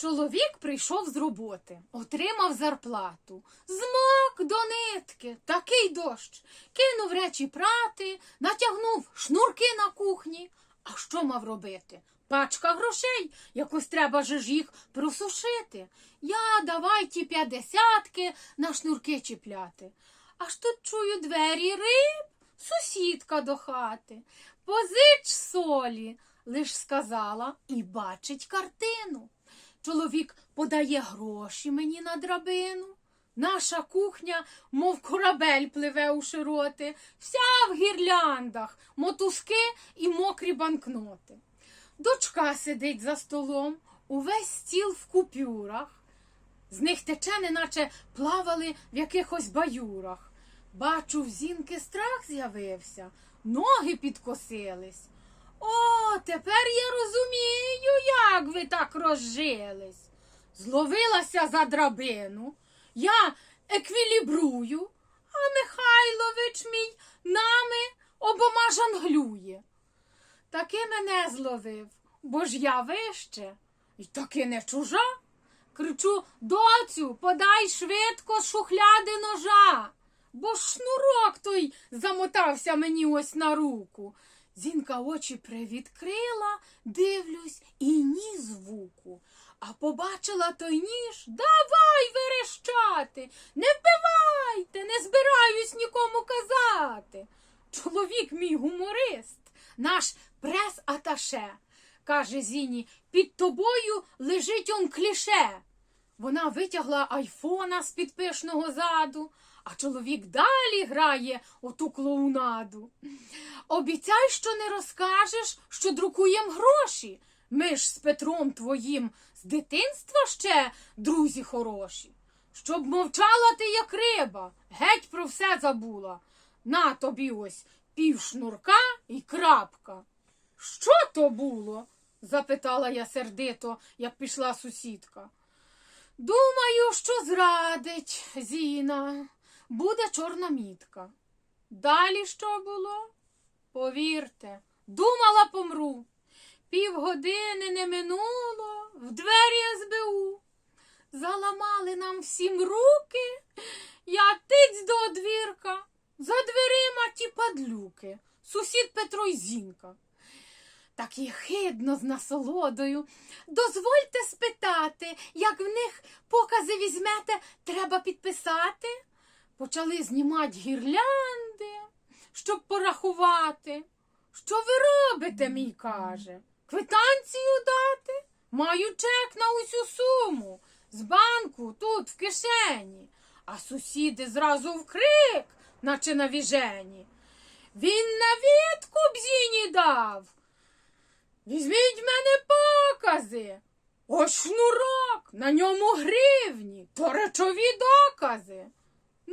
Чоловік прийшов з роботи, отримав зарплату, змок до нитки, такий дощ, кинув речі прати, натягнув шнурки на кухні. А що мав робити? Пачка грошей, якось треба же ж їх просушити. Я давай ті п'ятдесятки на шнурки чіпляти. Аж тут чую двері риб, сусідка до хати. Позич солі, лиш сказала і бачить картину. Чоловік подає гроші мені на драбину. Наша кухня, мов корабель пливе у широти, вся в гірляндах, мотузки і мокрі банкноти. Дочка сидить за столом, увесь стіл в купюрах. З них тече, неначе плавали в якихось баюрах. Бачу, в зінки страх з'явився, ноги підкосились. О, тепер я розумію, як ви так розжились. Зловилася за драбину, я еквілібрую, а Михайлович мій нами обома жонглює. Таки мене зловив, бо ж я вище, і таки не чужа. Кричу, доцю, подай швидко шухляди ножа, бо шнурок той замотався мені ось на руку. Зінка очі привідкрила, дивлюсь, і ні звуку. А побачила той ніж, давай верещати, не вбивайте, не збираюсь нікому казати. Чоловік мій гуморист, наш прес-аташе, каже Зіні, під тобою лежить он кліше. Вона витягла айфона з під пишного заду, а чоловік далі грає оту клоунаду. Обіцяй, що не розкажеш, що друкуєм гроші. Ми ж з Петром твоїм з дитинства ще друзі хороші. Щоб мовчала ти, як риба, геть про все забула. На тобі ось пів шнурка і крапка. Що то було? запитала я сердито, як пішла сусідка. Думаю, що зрадить Зіна. Буде чорна мітка. Далі що було? Повірте, думала помру. Півгодини не минуло, в двері СБУ. Заламали нам всім руки, я тиць до одвірка, за дверима ті падлюки, сусід Петро й Зінка. Так єхидно з насолодою. Дозвольте спитати, як в них покази візьмете, треба підписати. Почали знімати гірлянди, щоб порахувати. Що ви робите, мій каже? Квитанцію дати? Маю чек на усю суму. З банку тут в кишені. А сусіди зразу в крик, наче на віжені. Він на відкуп зіні дав. Візьміть в мене покази. Ось шнурок, на ньому гривні, то речові докази.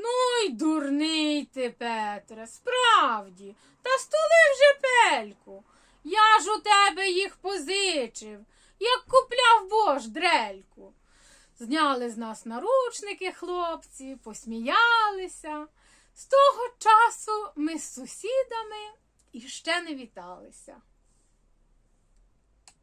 Ну й дурний ти, Петре, справді, та стули вже пельку. Я ж у тебе їх позичив, як купляв бож дрельку. Зняли з нас наручники хлопці, посміялися. З того часу ми з сусідами іще не віталися.